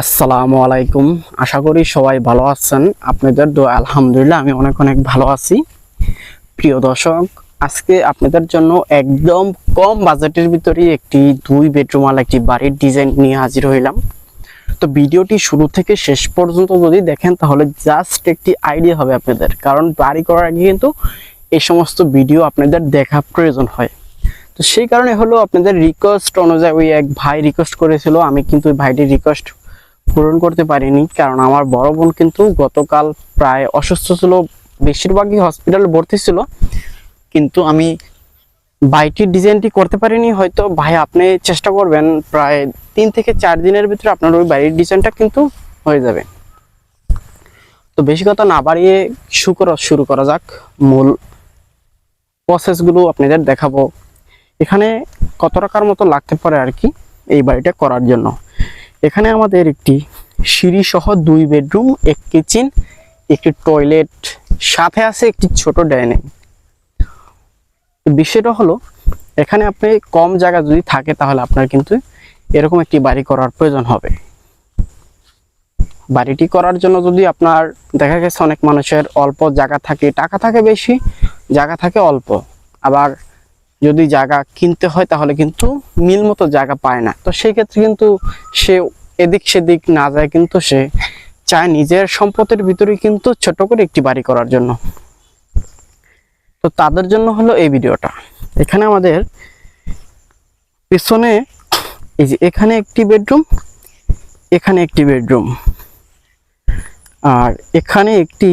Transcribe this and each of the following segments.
আসসালামু আলাইকুম। আশা করি সবাই ভালো আছেন। আপনাদের দোয়া, আলহামদুলিল্লাহ, আমি অনেক অনেক ভালো আছি। প্রিয় দর্শক, আজকে আপনাদের জন্য একদম কম বাজেটের ভিতরে একটি দুই বেডরুম ওয়ালা একটি বাড়ির ডিজাইন নিয়ে হাজির হইলাম। তো ভিডিওটি শুরু থেকে শেষ পর্যন্ত যদি দেখেন, তাহলে জাস্ট একটি আইডিয়া হবে আপনাদের। কারণ বাড়ি করার আগে কিন্তু এই সমস্ত ভিডিও আপনাদের দেখা প্রয়োজন হয়। তো সেই কারণে হলো আপনাদের রিকোয়েস্ট অনুযায়ী ওই এক ভাই রিকোয়েস্ট করেছিল। আমি কিন্তু ওই ভাইটির রিকোয়েস্ট পূরণ করতে পারিনি, কারণ আমার বড় বোন কিন্তু গতকাল প্রায় অসুস্থ ছিল, বেশিরভাগই হসপিটালে ভর্তি ছিল। কিন্তু আমি বাইটির ডিজাইনটি করতে পারিনি, হয়তো ভাই আপনি চেষ্টা করবেন, প্রায় তিন থেকে চার দিনের ভিতরে আপনার ওই বাড়ির ডিজাইনটা কিন্তু হয়ে যাবে। তো বেশি কথা না বাড়িয়ে শুরু করা শুরু করা যাক, মূল প্রসেসগুলো আপনাদের দেখাবো। এখানে কত টাকার মতো লাগতে পারে আর কি এই বাড়িটা করার জন্য। এখানে আমাদের একটি সিঁড়ি সহ দুই বেডরুম, এক কিচেন, একটি টয়লেট, সাথে আছে একটি ছোট ডাইনিং। বিষয়টা হলো, এখানে আপনি কম জায়গা যদি থাকে তাহলে আপনার কিন্তু এরকম একটি বাড়ি করার প্রয়োজন হবে। বাড়িটি করার জন্য যদি আপনার দেখা গেছে অনেক মানুষের অল্প জায়গা থাকে, টাকা থাকে বেশি, জায়গা থাকে অল্প। আবার যদি জায়গা কিনতে হয়, তাহলে কিন্তু মিল মতো জায়গা পায় না। তো সেই ক্ষেত্রে কিন্তু সে এদিক সেদিক না যায়, কিন্তু সে চায় নিজের সম্পদের ভিতরে কিন্তু ছোট করে একটি বাড়ি করার জন্য। তো তাদের জন্য হলো এই ভিডিওটা। এখানে আমাদের পিছনে এই যে এখানে একটি বেডরুম, এখানে একটি বেডরুম। আর এখানে একটি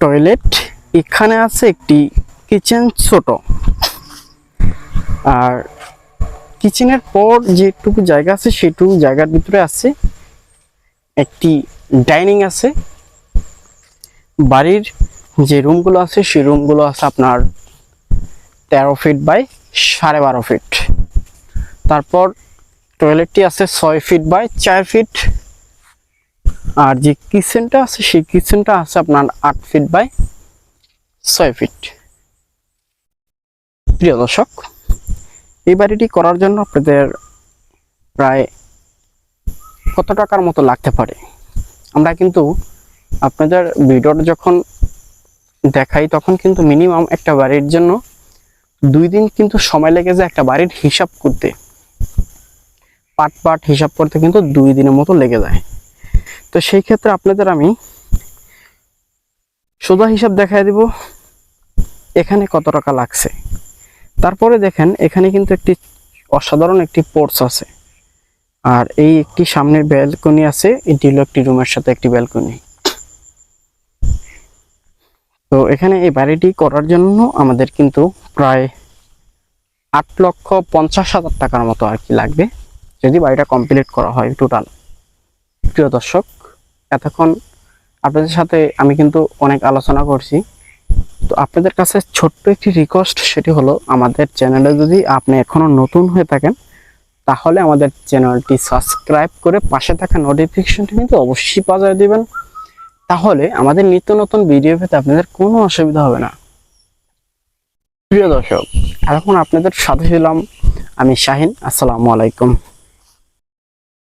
টয়লেট, এখানে আছে একটি কিচেন ছোট। আর কিচেনের পর যেটুকু জায়গা আছে, সেটুকু জায়গার ভিতরে আছে একটি ডাইনিং আছে। বাড়ির যে রুমগুলো আছে, সেই রুমগুলো আছে আপনার তেরো ফিট বাই সাড়ে বারো ফিট। তারপর টয়লেটটি আছে ছয় ফিট বাই চার ফিট। আর যে কিচেনটা আছে, সেই কিচেনটা আছে আপনার আট ফিট বাই ছয় ফিট। প্রিয় দর্শক, এই বাড়িটি করার জন্য আপনাদের প্রায় কত টাকার মতো লাগতে পারে? আমরা কিন্তু আপনাদের ভিডিওটা যখন দেখাই, তখন কিন্তু মিনিমাম একটা বাড়ির জন্য দুই দিন কিন্তু সময় লেগে যায় একটা বাড়ির হিসাব করতে। পাট পাট হিসাব করতে কিন্তু দুই দিনের মতো লেগে যায়। তো সেই ক্ষেত্রে আপনাদের আমি সোজা হিসাব দেখাই দিব, এখানে কত টাকা লাগছে। তারপরে দেখেন, এখানে কিন্তু একটি অসাধারণ একটি পোর্টস আছে। আর এই একটি সামনের ব্যালকনি আছে, এটি হলো একটি রুমের সাথে একটি ব্যালকনি তো এখানে এই বাড়িটি করার জন্য আমাদের কিন্তু প্রায় আট লক্ষ পঞ্চাশ হাজার টাকার মতো আর কি লাগবে, যদি বাড়িটা কমপ্লিট করা হয় টোটাল প্রিয় দর্শক, এতক্ষণ আপনাদের সাথে আমি কিন্তু অনেক আলোচনা করছি। তো আপনাদের কাছে ছোট্ট একটি রিকোয়েস্ট সেটি হলো আমাদের চ্যানেলে যদি আপনি এখনও নতুন হয়ে থাকেন, তাহলে আমাদের চ্যানেলটি সাবস্ক্রাইব করে পাশে থাকা নোটিফিকেশনটি কিন্তু অবশ্যই বাজায় দিবেন। তাহলে আমাদের নিত্য নতুন ভিডিও পেতে আপনাদের কোনো অসুবিধা হবে না। প্রিয় দর্শক এখন আপনাদের সাথে ছিলাম আমি শাহিন। আসসালামু আলাইকুম।